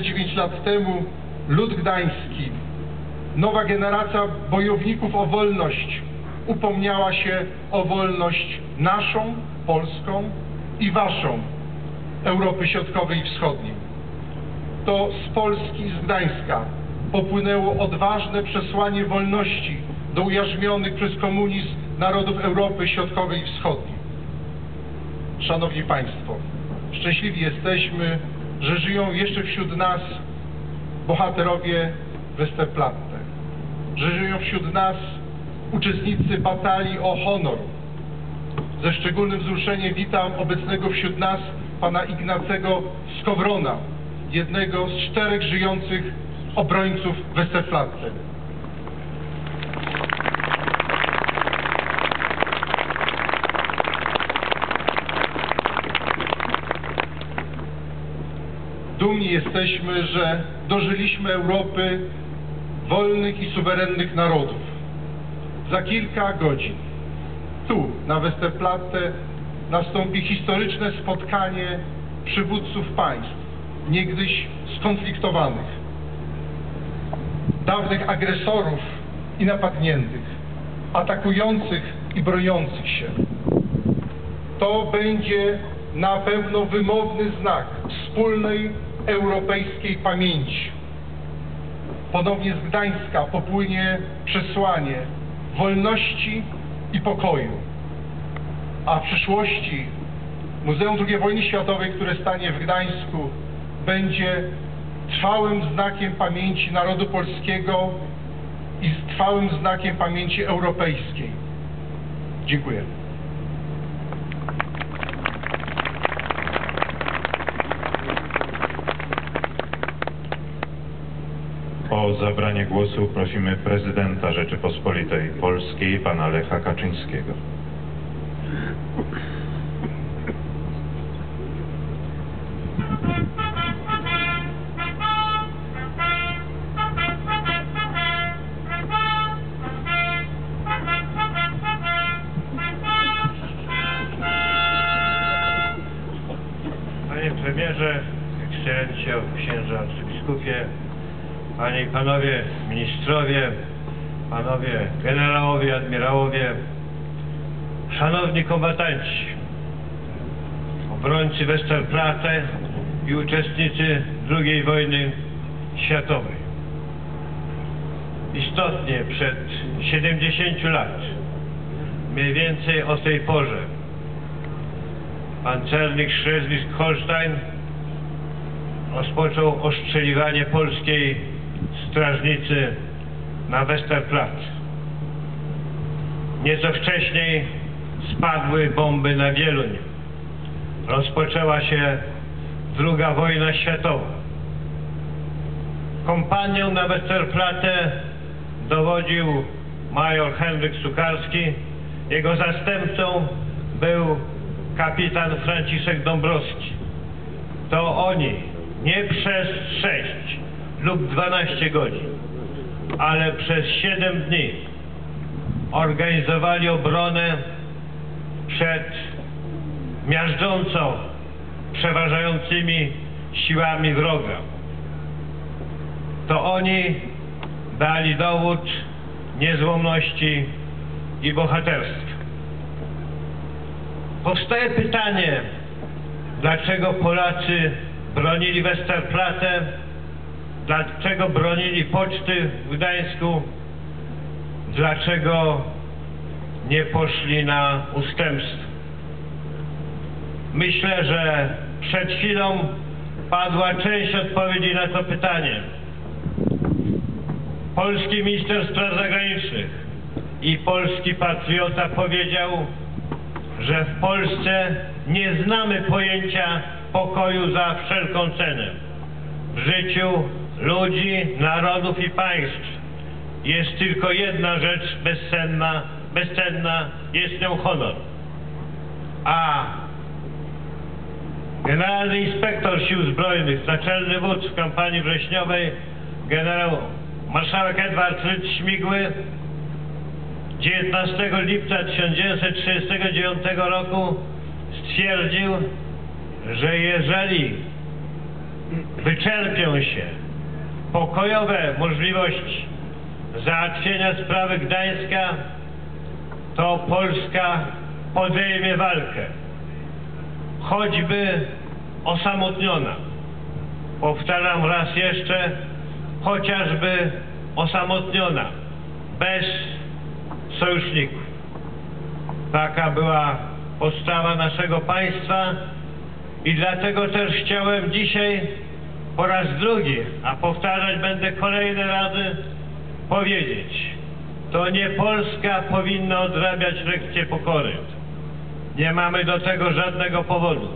29 lat temu lud gdański, nowa generacja bojowników o wolność upomniała się o wolność naszą, polską i waszą, Europy Środkowej i Wschodniej. To z Polski, z Gdańska popłynęło odważne przesłanie wolności do ujarzmionych przez komunizm narodów Europy Środkowej i Wschodniej. Szanowni Państwo, szczęśliwi jesteśmy, że żyją jeszcze wśród nas bohaterowie Westerplatte, że żyją wśród nas uczestnicy batalii o honor. Ze szczególnym wzruszeniem witam obecnego wśród nas pana Ignacego Skowrona, jednego z czterech żyjących obrońców Westerplatte. Dumni jesteśmy, że dożyliśmy Europy wolnych i suwerennych narodów. Za kilka godzin tu, na Westerplatte, nastąpi historyczne spotkanie przywódców państw, niegdyś skonfliktowanych, dawnych agresorów i napadniętych, atakujących i broniących się. To będzie na pewno wymowny znak wspólnej europejskiej pamięci. Ponownie z Gdańska popłynie przesłanie wolności i pokoju. A w przyszłości Muzeum II Wojny Światowej, które stanie w Gdańsku, będzie trwałym znakiem pamięci narodu polskiego i trwałym znakiem pamięci europejskiej. Dziękuję. O zabranie głosu prosimy prezydenta Rzeczypospolitej Polskiej, pana Lecha Kaczyńskiego. Panie premierze, ekscelencjo, księża arcybiskupie, panie i panowie ministrowie, panowie generałowie, admirałowie, szanowni kombatanci, obrońcy Westerplatte i uczestnicy II wojny światowej. Istotnie przed 70 lat, mniej więcej o tej porze, pancernik Schleswig-Holstein rozpoczął ostrzeliwanie polskiej strażnicy na Westerplatte. Nieco wcześniej spadły bomby na Wieluń. Rozpoczęła się druga wojna światowa. Kompanią na Westerplatte dowodził major Henryk Sukarski. Jego zastępcą był kapitan Franciszek Dąbrowski. To oni nie przez 6 lub 12 godzin, ale przez 7 dni organizowali obronę przed miażdżącą, przeważającymi siłami wroga. To oni dali dowód niezłomności i bohaterstwa. Powstaje pytanie, dlaczego Polacy bronili Westerplatte, dlaczego bronili poczty w Gdańsku, dlaczego nie poszli na ustępstwo. Myślę, że przed chwilą padła część odpowiedzi na to pytanie. Polski minister spraw zagranicznych i polski patriota powiedział, że w Polsce nie znamy pojęcia pokoju za wszelką cenę. W życiu ludzi, narodów i państw jest tylko jedna rzecz bezcenna, bezcenna jest nią honor. A generalny inspektor sił zbrojnych, naczelny wódz w kampanii wrześniowej, generał marszałek Edward Rydz Śmigły 19 lipca 1939 roku stwierdził, że jeżeli wyczerpią się pokojowe możliwości załatwienia sprawy Gdańska, to Polska podejmie walkę, choćby osamotniona. Powtarzam raz jeszcze, chociażby osamotniona, bez sojuszników. Taka była postawa naszego państwa i dlatego też chciałem dzisiaj po raz drugi, a powtarzać będę kolejne razy, powiedzieć, to nie Polska powinna odrabiać lekcje pokory. Nie mamy do tego żadnego powodu.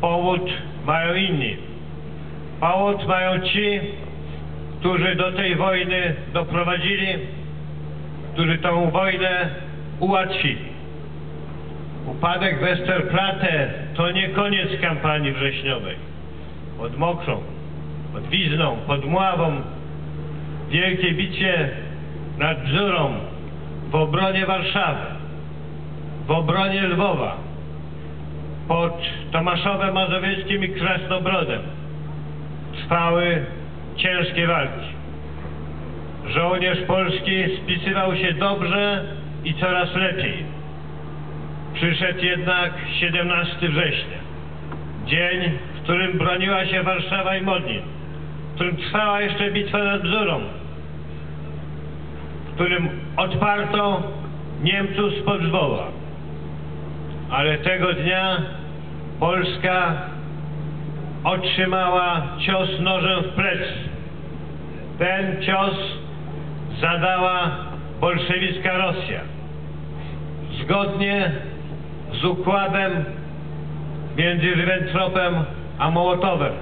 Powód mają inni. Powód mają ci, którzy do tej wojny doprowadzili, którzy tą wojnę ułatwili. Upadek Westerplatte to nie koniec kampanii wrześniowej. Pod Mokrą, pod Wizną, pod Mławą, w wielkiej bitwie nad Bzurą, w obronie Warszawy, w obronie Lwowa, pod Tomaszowem Mazowieckim i Krasnobrodem trwały ciężkie walki. Żołnierz polski spisywał się dobrze i coraz lepiej. Przyszedł jednak 17 września, dzień, którym broniła się Warszawa i Modlin, w którym trwała jeszcze bitwa nad Bzurą, w którym odparto Niemców spod Lwowa. Ale tego dnia Polska otrzymała cios nożem w plecy. Ten cios zadała bolszewicka Rosja. Zgodnie z układem między Ribbentropem a Mołotowem.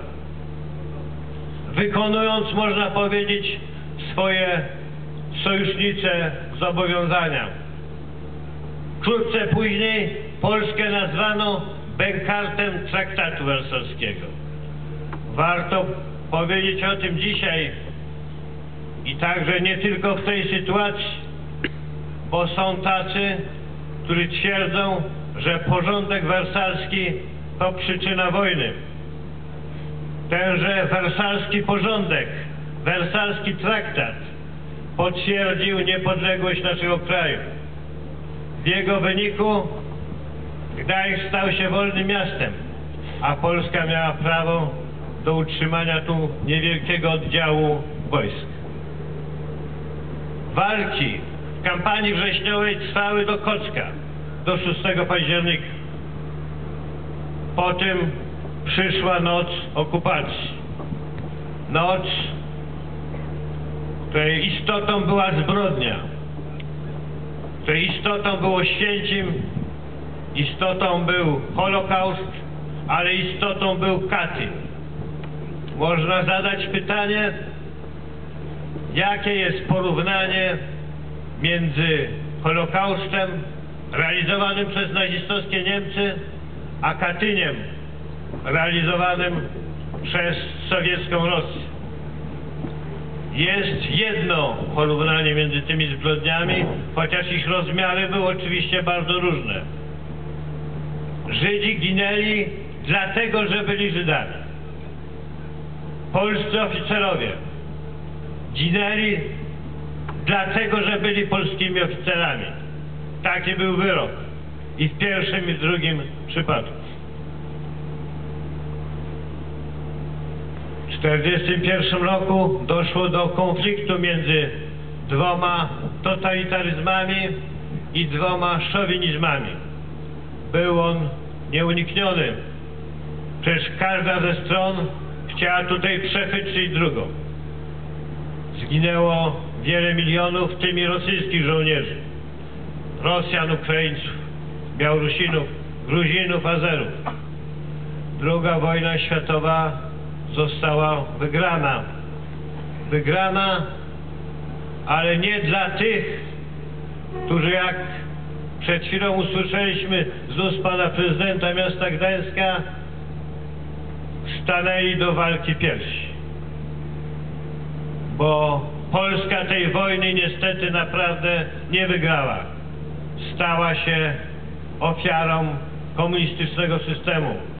Wykonując, można powiedzieć, swoje sojusznicze zobowiązania. Wkrótce później Polskę nazwano bękartem traktatu wersalskiego. Warto powiedzieć o tym dzisiaj i także nie tylko w tej sytuacji, bo są tacy, którzy twierdzą, że porządek wersalski to przyczyna wojny. Tenże wersalski porządek, wersalski traktat potwierdził niepodległość naszego kraju. W jego wyniku Gdańsk stał się wolnym miastem, a Polska miała prawo do utrzymania tu niewielkiego oddziału wojsk. Walki w kampanii wrześniowej trwały do Kocka, do 6 października. Potem przyszła noc okupacji. Noc, której istotą była zbrodnia, której istotą było święcim, istotą był Holokaust, ale istotą był Katyn. Można zadać pytanie, jakie jest porównanie między Holokaustem realizowanym przez nazistowskie Niemcy, a Katyniem realizowanym przez sowiecką Rosję. Jest jedno porównanie między tymi zbrodniami, chociaż ich rozmiary były oczywiście bardzo różne. Żydzi ginęli dlatego, że byli Żydami. Polscy oficerowie ginęli dlatego, że byli polskimi oficerami. Taki był wyrok. I w pierwszym i w drugim przypadku. W 1941 roku doszło do konfliktu między dwoma totalitaryzmami i dwoma szowinizmami. Był on nieunikniony. Przecież każda ze stron chciała tutaj przechytrzyć drugą. Zginęło wiele milionów, w tym i rosyjskich żołnierzy. Rosjan, Ukraińców, Białorusinów, Gruzinów, Azerów. Druga wojna światowa została wygrana. Wygrana, ale nie dla tych, którzy jak przed chwilą usłyszeliśmy z ust pana prezydenta miasta Gdańska, stanęli do walki pierwsi. Bo Polska tej wojny niestety naprawdę nie wygrała. Stała się ofiarą komunistycznego systemu.